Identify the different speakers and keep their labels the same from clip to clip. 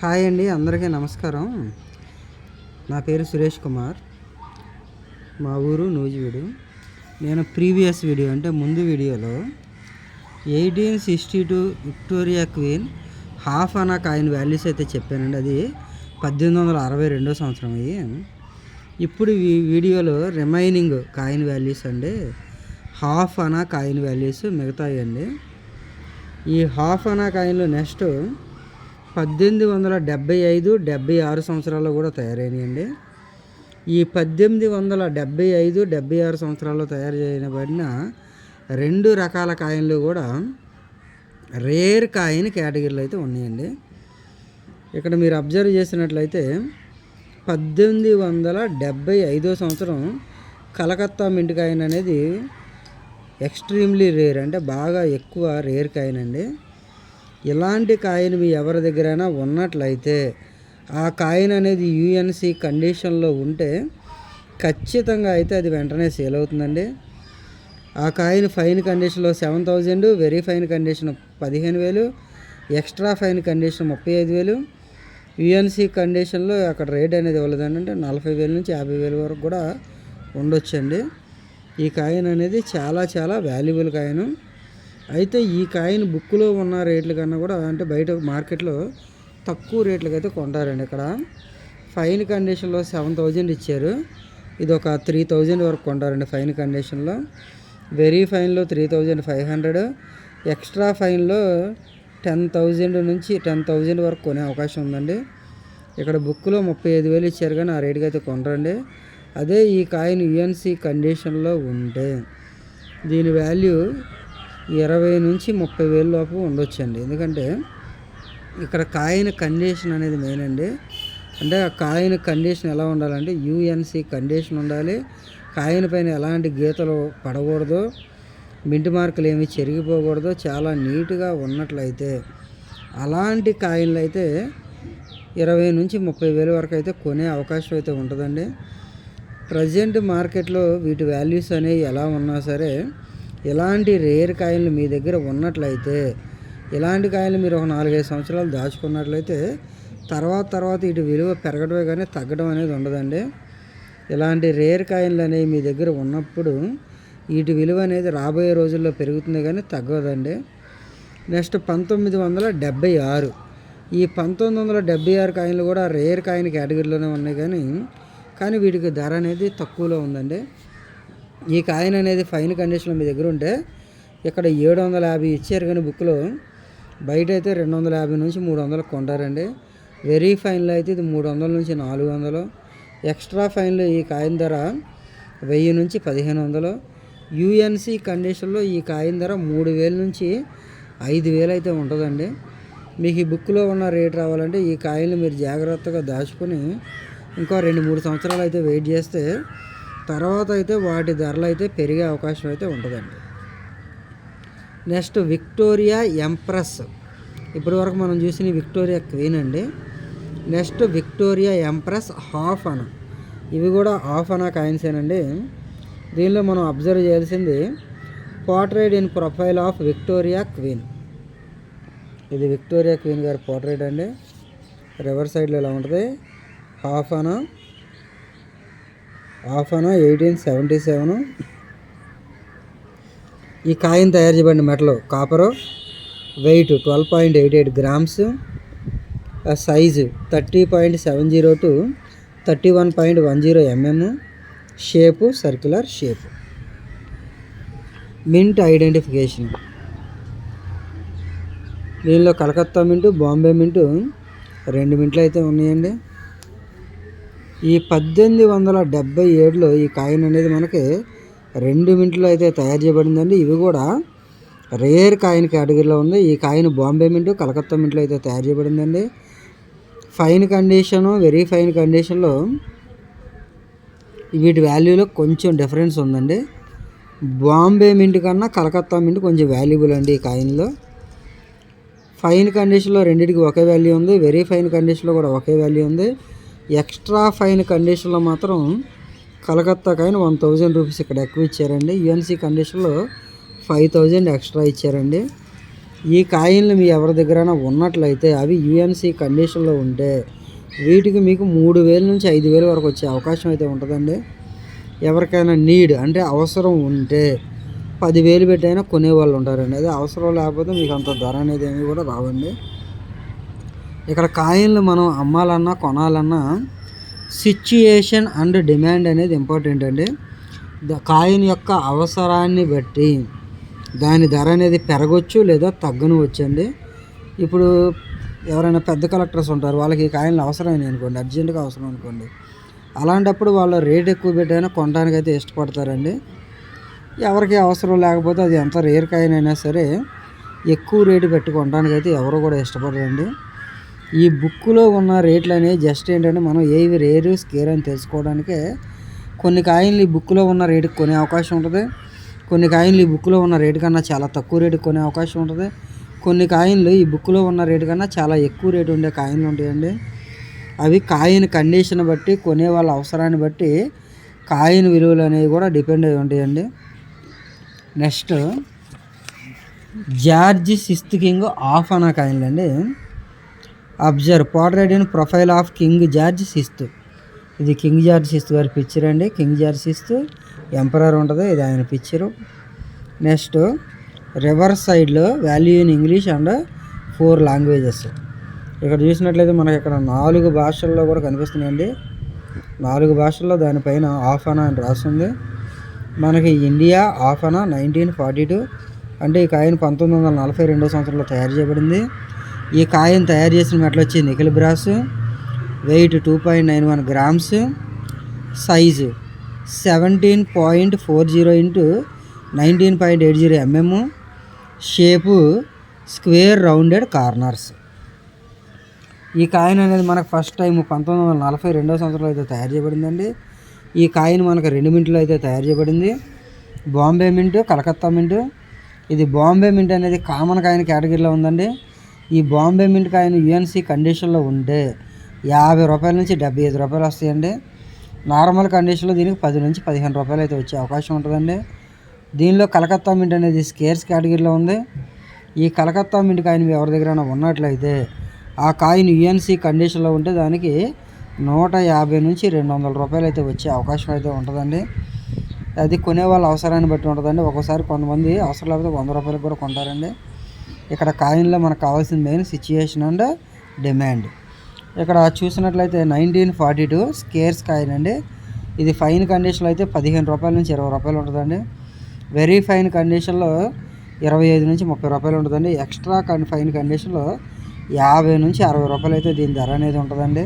Speaker 1: Hi అండి అందరికీ నమస్కారం. నా పేరు సురేష్ కుమార్. మా ఊరు నూజివీడు. నేను ప్రీవియస్ వీడియో అంటే ముందు వీడియోలో eighteen sixty two Victoria queen half anna coin values అయితే చెప్పానండి. అది పద్దెనిమిది వందల అరవై రెండో సంవత్సరం అయ్యి ఇప్పుడు ఈ వీడియోలో రిమైనింగ్ కాయిన్ వాల్యూస్ అండి. హాఫ్ అనా కాయిన్ వాల్యూస్ మిగతాయి అండి ఈ హాఫ్ అనా కాయిన్లు నెక్స్ట్ పద్దెనిమిది వందల డెబ్బై ఐదు డెబ్బై ఆరు సంవత్సరాల్లో కూడా తయారైనాయండి. ఈ పద్దెనిమిది వందల డెబ్బై ఐదు డెబ్బై ఆరు సంవత్సరాల్లో తయారు చేయబడిన రెండు రకాల కాయిన్లు కూడా రేర్ కాయిన్ కేటగిరీలో అయితే ఉన్నాయండి. ఇక్కడ మీరు అబ్జర్వ్ చేసినట్లయితే పద్దెనిమిది వందల డెబ్బై ఐదో సంవత్సరం కలకత్తా మింట్ కాయిన్ అనేది ఎక్స్ట్రీమ్లీ రేర్ అంటే బాగా ఎక్కువ రేర్ కాయిన్ అండి ఇలాంటి కాయిన్ మీ ఎవరి దగ్గరైనా ఉన్నట్లయితే ఆ కాయిన్ అనేది యూఎన్సి కండిషన్లో ఉంటే ఖచ్చితంగా అయితే అది వెంటనే సేల్ అవుతుందండి. ఆ కాయిన్ ఫైన్ కండిషన్లో seven thousand very fine condition పదిహేను వేలు ఎక్స్ట్రా ఫైన్ కండిషన్ ముప్పై ఐదు వేలు. యూఎన్సి కండిషన్లో అక్కడ రేట్ అనేది ఇవ్వలేదండి అంటే నలభై వేల నుంచి యాభై వేల వరకు కూడా ఉండొచ్చండి. ఈ కాయిన్ అనేది చాలా చాలా వాల్యుబుల్ కాయిన్. అయితే ఈ కాయిన్ బుక్లో ఉన్న రేట్ల కన్నా కూడా అంటే బయట మార్కెట్లో తక్కువ రేట్లకి అయితే కొంటారండి ఇక్కడ. ఫైన్ కండిషన్లో సెవెన్ థౌజండ్ ఇచ్చారు. ఇది ఒక త్రీ థౌజండ్ వరకు కొంటారండి ఫైన్ కండిషన్లో. Very ఫైన్లో three thousand five hundred. Extra ఫైన్లో ten thousand నుంచి టెన్ థౌజండ్ వరకు కొనే అవకాశం ఉందండి. ఇక్కడ బుక్లో ముప్పై ఐదు వేలు ఇచ్చారు కానీ ఆ రేటుకి అయితే కొనరండి. అదే ఈ కాయిన్ యుఎన్సి కండిషన్లో ఉంటే దీని వాల్యూ ఇరవై నుంచి ముప్పై వేల లోపు ఉండొచ్చండి. ఎందుకంటే ఇక్కడ కాయిన్ కండిషన్ అనేది మెయిన్ అండి. అంటే ఆ కాయిన్ కండిషన్ ఎలా ఉండాలంటే యూఎన్సి కండిషన్ ఉండాలి. కాయిన్ పైన ఎలాంటి గీతలు పడకూడదు. మింటి మార్కులు ఏమి చెరిగిపోకూడదు. చాలా నీట్గా ఉన్నట్లయితే అలాంటి కాయిన్లు అయితే ఇరవై నుంచి ముప్పై వేల వరకు అయితే కొనే అవకాశం అయితే ఉంటుందండి. ప్రజెంట్ మార్కెట్లో వీటి వాల్యూస్ అనేవి ఎలా ఉన్నా సరే ఇలాంటి రేర్ కాయలు మీ దగ్గర ఉన్నట్లయితే ఇలాంటి కాయలు మీరు ఒక నాలుగైదు సంవత్సరాలు దాచుకున్నట్లయితే తర్వాత తర్వాత ఇటు విలువ పెరగడమే కానీ తగ్గడం అనేది ఉండదండి. ఇలాంటి రేర్ కాయలు అనేవి మీ దగ్గర ఉన్నప్పుడు వీటి విలువ అనేది రాబోయే రోజుల్లో పెరుగుతుంది కానీ తగ్గదండి. నెక్స్ట్ పంతొమ్మిది వందల డెబ్బై ఆరు. ఈ పంతొమ్మిది వందల డెబ్బై ఆరు కాయిన్లు కూడా రేర్ కాయిన్ కేటగిరీలోనే ఉన్నాయి కానీ కానీ వీటికి ధర అనేది తక్కువలో ఉందండి. ఈ కాయిన్ అనేది ఫైన్ కండిషన్లో మీ దగ్గర ఉంటే ఇక్కడ ఏడు వందల యాభై ఇచ్చారు కానీ బుక్లో బయట అయితే రెండు వందల యాభై నుంచి మూడు వందలకు కొంటారండి. వెరీ ఫైన్లో అయితే ఇది మూడు వందల నుంచి నాలుగు వందలు ఎక్స్ట్రా ఫైన్లు ఈ కాయిన్ ధర వెయ్యి నుంచి పదిహేను వందలు యూఎన్సి కండిషన్లో ఈ కాయిన్ ధర మూడు వేల నుంచి ఐదు వేలు అయితే ఉంటుందండి. మీకు ఈ బుక్లో ఉన్న రేట్ రావాలంటే ఈ కాయిన్లు మీరు జాగ్రత్తగా దాచుకొని ఇంకో రెండు మూడు సంవత్సరాలు అయితే వెయిట్ చేస్తే తర్వాత అయితే వాటి ధరలు అయితే పెరిగే అవకాశం అయితే ఉంటుందండి నెక్స్ట్ విక్టోరియా ఎంప్రెస్. ఇప్పటి వరకు మనం చూసిన విక్టోరియా క్వీన్ అండి. Next Victoria empress half anna. ఇవి కూడా హాఫ్ అనా కాయిన్సేనండి దీనిలో మనం అబ్జర్వ్ చేయాల్సింది portrait in profile of Victoria queen. ఇది విక్టోరియా క్వీన్ గారి పోర్ట్రేట్ అండి. రివర్ సైడ్లో ఇలా ఉంటుంది? Half anna. Half anna eighteen seventy seven. ఈ కాయిన్ తయారు చేయబడిన metal copper weight twelve point eight eight grams size thirty point seven zero to thirty one point one zero mm shape circular shape. Mint identification. దీనిలో కలకత్తా మింటు బాంబే మింటు రెండు మింట్లు అయితే ఉన్నాయండి. ఈ పద్దెనిమిది వందల డెబ్బై ఏడులో ఈ కాయిన్ అనేది మనకి రెండు మింట్లో అయితే తయారు చేయబడిందండి. ఇవి కూడా రేర్ కాయిన్ కేటగిరీలో ఉంది. ఈ కాయిన్ బాంబే మింటు కలకత్తా మింట్లో అయితే తయారు చేయబడిందండి. ఫైన్ కండిషను వెరీ ఫైన్ కండిషన్లో వీటి వాల్యూలో కొంచెం డిఫరెన్స్ ఉందండి. బాంబే మింట్ కన్నా కలకత్తా మింట్ కొంచెం వాల్యుబుల్ అండి ఈ కాయిన్లో. ఫైన్ కండిషన్లో రెండింటికి ఒకే వాల్యూ ఉంది. వెరీ ఫైన్ కండిషన్లో కూడా ఒకే వాల్యూ ఉంది. ఎక్స్ట్రా ఫైన్ కండిషన్లో మాత్రం Calcutta coin one thousand rupees ఇక్కడ ఎక్కువ ఇచ్చారండి. యుఎన్సీ కండిషన్లో ఫైవ్ థౌజండ్ ఎక్స్ట్రా ఇచ్చారండి. ఈ కాయిన్లు మీ ఎవరి దగ్గరైనా ఉన్నట్లయితే అవి యుఎన్సీ కండిషన్లో ఉంటే వీటికి మీకు మూడు వేల నుంచి ఐదు వేల వరకు వచ్చే అవకాశం అయితే ఉంటుందండి. ఎవరికైనా నీడ్ అంటే అవసరం ఉంటే పదివేలు పెట్టైనా కొనేవాళ్ళు ఉంటారండి. అదే అవసరం లేకపోతే మీకు అంత ధర అనేది ఏమి కూడా రావండి. ఇక్కడ కాయిన్లు మనం అమ్మాలన్నా కొనాలన్నా సిచ్యుయేషన్ అండ్ డిమాండ్ అనేది ఇంపార్టెంట్ అండి. కాయిన్ యొక్క అవసరాన్ని బట్టి దాని ధర అనేది పెరగవచ్చు లేదా తగ్గను వచ్చండి ఇప్పుడు ఎవరైనా పెద్ద కలెక్టర్స్ ఉంటారు వాళ్ళకి ఈ కాయిన్లు అవసరమైన అనుకోండి అర్జెంటుగా అవసరం అనుకోండి. అలాంటప్పుడు వాళ్ళు రేట్ ఎక్కువ పెట్టైనా కొనడానికి అయితే ఇష్టపడతారండి. ఎవరికి అవసరం లేకపోతే అది ఎంత రేర్ కాయిన్ అయినా సరే ఎక్కువ రేటు పెట్టి కొనడానికి అయితే ఎవరు కూడా ఇష్టపడరండి. ఈ బుక్లో ఉన్న రేట్లు అనేవి జస్ట్ ఏంటంటే మనం ఏవి రేరు స్కేర్ అని తెలుసుకోవడానికే కొన్ని కాయిన్లు ఈ బుక్లో ఉన్న రేటుకి కొనే అవకాశం ఉంటుంది. కొన్ని కాయిన్లు ఈ బుక్లో ఉన్న రేటు కన్నా చాలా తక్కువ రేటుకి కొనే అవకాశం ఉంటుంది. కొన్ని కాయిన్లు ఈ బుక్లో ఉన్న రేటు కన్నా చాలా ఎక్కువ రేటు ఉండే కాయిన్లు ఉంటాయండి. అవి కాయిన్ కండిషన్ బట్టి కొనే వాళ్ళ అవసరాన్ని బట్టి కాయిన్ విలువలు అనేవి కూడా డిపెండ్ అయి ఉంటాయండి. Next George sixth king of anna కాయిన్లు అండి observe. Portrait in profile of king George sixth ఇది కింగ్ జార్జ్ శిస్తు గారి పిక్చర్ అండి. కింగ్ జార్జ్ శిస్తు ఎంపరర్ ఉంటుంది ఇది ఆయన పిక్చరు నెక్స్ట్ రివర్స్ సైడ్లో value in English and four languages ఇక్కడ చూసినట్లయితే మనకి ఇక్కడ నాలుగు భాషల్లో కూడా కనిపిస్తున్నాయండి. నాలుగు భాషల్లో దానిపైన ఆఫనా అని రాస్తుంది మనకి ఇండియా ఆఫనా నైన్టీన్ ఫార్టీ టూ అంటే ఈ కాయిన్ పంతొమ్మిది వందల నలభై రెండో సంవత్సరంలో తయారు చేయబడింది. ఈ కాయిన్ తయారు చేసిన మెటల్ వచ్చి nickel brass weight two point nine one grams size seventeen point four zero into nineteen point eight zero mm shape square rounded corners ఈ కాయిన్ అనేది మనకు ఫస్ట్ టైం పంతొమ్మిది వందల నలభై రెండో సంవత్సరంలో అయితే తయారు చేయబడిందండి. ఈ కాయిన్ మనకు రెండు మింట్లో అయితే తయారు చేయబడింది. బాంబే మింట్ కలకత్తా మింట్ ఇది బాంబే మింట్ అనేది కామన్ కాయిన్ కేటగిరీలో ఉందండి. ఈ బాంబే మిల్క్ ఆయన యుఎన్సీ కండిషన్లో ఉంటే యాభై రూపాయల నుంచి డెబ్బై ఐదు రూపాయలు వస్తాయండి. నార్మల్ కండిషన్లో దీనికి పది నుంచి పదిహేను రూపాయలు అయితే వచ్చే అవకాశం ఉంటుందండి. దీనిలో కలకత్తా మింట్ అనేది స్కేర్స్ కేటగిరీలో ఉంది. ఈ కలకత్తా మింట్ కాయిన్ ఎవరి దగ్గర ఉన్నట్లయితే ఆ కాయిన్ యుఎన్సీ కండిషన్లో ఉంటే దానికి నూట యాభై నుంచి రెండు వందల రూపాయలు అయితే వచ్చే అవకాశం అయితే ఉంటుందండి. అది కొనే వాళ్ళ అవసరాన్ని బట్టి ఉంటుందండి. ఒక్కోసారి కొంతమంది అవసరం లేకపోతే వంద రూపాయలకు కూడా కొంటారండి. ఇక్కడ కాయిన్లో మనకు కావాల్సిన మెయిన్ సిచ్యుయేషన్ అండ్ డిమాండ్ ఇక్కడ చూసినట్లయితే nineteen forty two squares coin అండి. ఇది ఫైన్ కండిషన్లో అయితే పదిహేను రూపాయల నుంచి ఇరవై రూపాయలు ఉంటుందండి. వెరీ ఫైన్ కండిషన్లో ఇరవై ఐదు నుంచి ముప్పై రూపాయలు ఉంటుందండి. ఎక్స్ట్రా కన్ ఫైన్ కండిషన్లో యాభై నుంచి అరవై రూపాయలు అయితే దీని ధర అనేది ఉంటుందండి.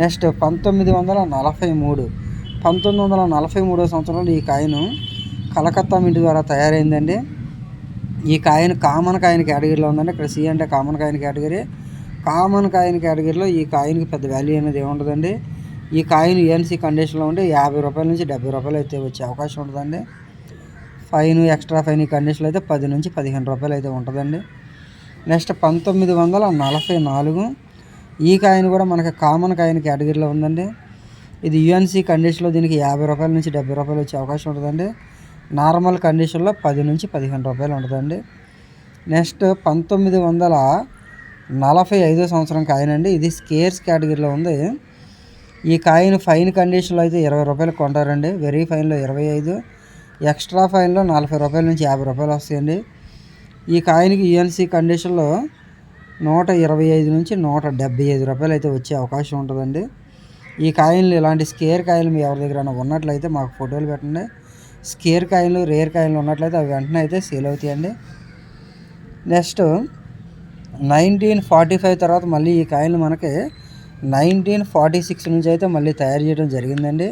Speaker 1: నెక్స్ట్ పంతొమ్మిది వందల నలభై మూడు. పంతొమ్మిది వందల నలభై మూడో సంవత్సరంలో ఈ కాయిన్ కలకత్తా మింటి ద్వారా తయారైందండి. ఈ కాయిన్ కామన్ కాయిన్ కేటగిరీలో ఉందండి. ఇక్కడ సి అంటే common coin category. Common coin కేటగిరీలో ఈ కాయిన్కి పెద్ద వాల్యూ అనేది ఏముంటుందండి ఈ కాయిన్ యూఎన్సీ కండిషన్లో ఉంటే యాభై రూపాయల నుంచి డెబ్బై రూపాయలు అయితే వచ్చే అవకాశం ఉంటుందండి. ఫైన్ ఎక్స్ట్రా ఫైన్ ఈ కండిషన్లో అయితే పది నుంచి పదిహేను రూపాయలు అయితే ఉంటుందండి. నెక్స్ట్ పంతొమ్మిది వందల నలభై నాలుగు. ఈ కాయిన్ కూడా మనకి కామన్ కాయిన్ కేటగిరీలో ఉందండి. ఇది యుఎన్సీ కండిషన్లో దీనికి యాభై రూపాయల నుంచి డెబ్బై రూపాయలు వచ్చే అవకాశం ఉంటుందండి. నార్మల్ కండిషన్లో పది నుంచి పదిహేను రూపాయలు ఉంటుందండి. నెక్స్ట్ పంతొమ్మిది వందల నలభై ఐదో సంవత్సరం కాయిన్ అండి ఇది స్కేర్స్ కేటగిరీలో ఉంది. ఈ కాయిన్ ఫైన్ కండిషన్లో అయితే ఇరవై రూపాయలు కొంటారండి. వెరీ ఫైన్లో ఇరవై ఐదు ఎక్స్ట్రా ఫైన్లో నలభై రూపాయల నుంచి యాభై రూపాయలు వస్తాయండి. ఈ కాయిన్కి యుఎన్సీ కండిషన్లో నూట ఇరవై ఐదు నుంచి నూట డెబ్బై ఐదు రూపాయలు అయితే వచ్చే అవకాశం ఉంటుందండి. ఈ కాయిన్లు ఇలాంటి స్కేర్ కాయిన్లు మీ ఎవరి దగ్గర ఉన్నట్లయితే మాకు ఫోటోలు పెట్టండి. స్కేర్ కాయిన్లు రేర్ కాయిన్లు ఉన్నట్లయితే అవి వెంటనే అయితే సేల్ అవుతాయండి. నెక్స్ట్ నైన్టీన్ ఫార్టీ ఫైవ్ తర్వాత మళ్ళీ ఈ కాయిన్లు మనకి నైన్టీన్ ఫార్టీ సిక్స్ నుంచి అయితే మళ్ళీ తయారు చేయడం జరిగిందండి.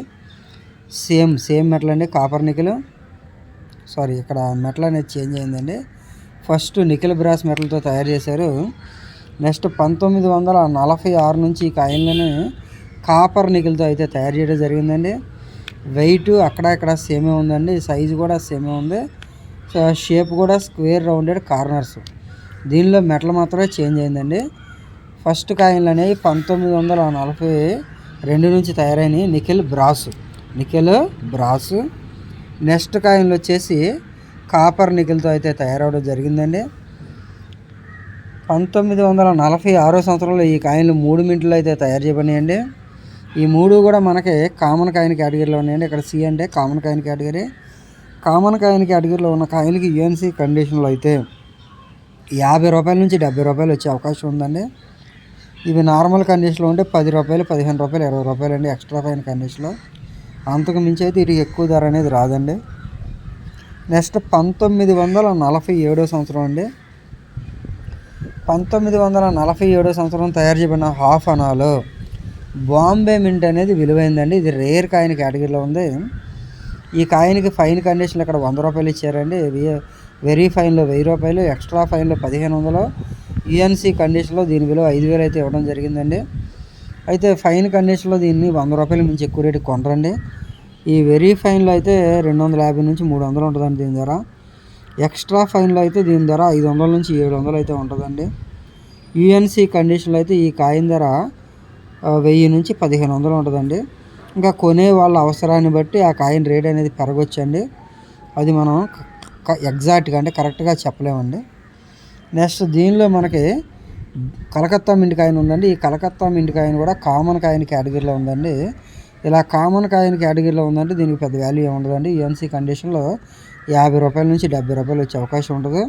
Speaker 1: సేమ్ సేమ్ మెటల్ అండి కాపర్ నికిల్. సారీ ఇక్కడ మెటల్ అనేది చేంజ్ అయిందండి. ఫస్ట్ నికిల్ బ్రాస్ మెటల్తో తయారు చేశారు. నెక్స్ట్ పంతొమ్మిది వందల నలభై ఆరు నుంచి ఈ కాయిన్లను కాపర్ నికిల్తో అయితే తయారు చేయడం జరిగిందండి. వెయిట్ అక్కడ ఇక్కడ సేమే ఉందండి సైజు కూడా సేమే ఉంది. సో షేప్ కూడా స్క్వేర్ రౌండెడ్ కార్నర్స్. దీనిలో మెటల్ మాత్రమే చేంజ్ అయిందండి. ఫస్ట్ కాయిన్లు అనేవి పంతొమ్మిది వందల నలభై రెండు నుంచి తయారైనవి. Nickel brass. Nickel brass. Next కాయిన్లు వచ్చేసి కాపర్ నికెల్తో అయితే తయారవడం జరిగిందండి. పంతొమ్మిది వందల నలభై ఆరో సంవత్సరంలో ఈ కాయిన్లు మూడు మింట్లో అయితే తయారు చేయబడినాయండి. ఈ మూడు కూడా మనకి కామన్ కాయిన్ కేటగిరీలో ఉన్నాయండి. ఇక్కడ సి అంటే common coin category. Common coin కేటగిరీలో ఉన్న కాయిన్కి యుఎన్సి కండిషన్లో అయితే యాభై రూపాయల నుంచి డెబ్బై రూపాయలు వచ్చే అవకాశం ఉందండి. ఇవి నార్మల్ కండిషన్లో ఉంటే పది రూపాయలు పదిహేను రూపాయలు ఇరవై రూపాయలు అండి ఎక్స్ట్రా పైన కండిషన్లో. అంతకు మించి అయితే వీటికి ఎక్కువ ధర అనేది రాదండి. నెక్స్ట్ పంతొమ్మిది వందల నలభై ఏడో సంవత్సరం అండి. పంతొమ్మిది వందల నలభై ఏడో సంవత్సరం తయారు చేయబడిన హాఫ్ అనాలు బాంబే మింట్ అనేది విలువైందండి. ఇది రేర్ కాయిన్ కేటగిరీలో ఉంది. ఈ కాయిన్కి ఫైన్ కండిషన్లు ఇక్కడ వంద రూపాయలు ఇచ్చారండి. వెరీ ఫైన్లో వెయ్యి రూపాయలు ఎక్స్ట్రా ఫైన్లో పదిహేను వందలు. యుఎన్సీ కండిషన్లో దీని విలువ ఐదు వేలు అయితే ఇవ్వడం జరిగిందండి. అయితే ఫైన్ కండిషన్లో దీన్ని వంద రూపాయలు మించి ఎక్కువ రేటు కొనరండి. ఈ వెరీ ఫైన్లో అయితే రెండు వందల యాభై నుంచి మూడు వందలు ఉంటుందండి దీని ధర. ఎక్స్ట్రా ఫైన్లో అయితే దీని ధర ఐదు వందల నుంచి ఏడు వందలు అయితే ఉంటుందండి. యుఎన్సీ కండిషన్లో అయితే ఈ కాయిన్ ధర వెయ్యి నుంచి పదిహేను వందలు ఉంటుందండి. ఇంకా కొనే వాళ్ళ అవసరాన్ని బట్టి ఆ కాయిన్ రేట్ అనేది పెరగొచ్చండి. అది మనం ఎగ్జాక్ట్గా అంటే కరెక్ట్గా చెప్పలేమండి. నెక్స్ట్ దీనిలో మనకి కలకత్తా మిండి కాయిన్ ఉందండి. ఈ కలకత్తా మిండి కాయిన్ కూడా కామన్ కాయిన్ కేటగిరీలో ఉందండి. ఇలా కామన్ కాయిన్ కేటగిరీలో ఉందంటే దీనికి పెద్ద వాల్యూ ఏమి ఉండదండి. యూఎన్సీ కండిషన్లో యాభై రూపాయల నుంచి డెబ్బై రూపాయలు వచ్చే అవకాశం ఉంటుంది.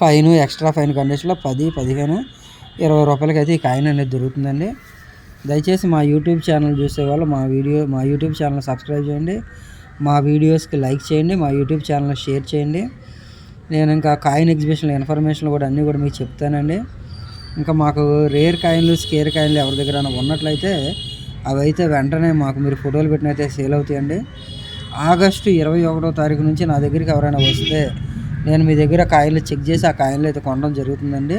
Speaker 1: ఫైన్ ఎక్స్ట్రా ఫైన్ కండిషన్లో పది పదిహేను ఇరవై రూపాయలకి అయితే ఈ కాయిన్ అనేది దొరుకుతుందండి. దయచేసి మా యూట్యూబ్ ఛానల్ చూసేవాళ్ళు మా వీడియో మా యూట్యూబ్ ఛానల్ సబ్స్క్రైబ్ చేయండి. మా వీడియోస్కి లైక్ చేయండి మా యూట్యూబ్ ఛానల్ షేర్ చేయండి. నేను ఇంకా కాయిన్ ఎగ్జిబిషన్ ఇన్ఫర్మేషన్ కూడా అన్నీ కూడా మీకు చెప్తానండి. ఇంకా మాకు రేర్ కాయిన్లు స్కేర్ కాయిన్లు ఎవరి దగ్గర ఉన్నట్లయితే అవి అయితే వెంటనే మాకు మీరు ఫోటోలు పెట్టినైతే సేల్ అవుతాయండి. ఆగస్టు ఇరవై ఒకటో తారీఖు నుంచి నా దగ్గరికి ఎవరైనా వస్తే నేను మీ దగ్గర కాయిన్లు చెక్ చేసి ఆ కాయిన్లు అయితే కొనడం జరుగుతుందండి.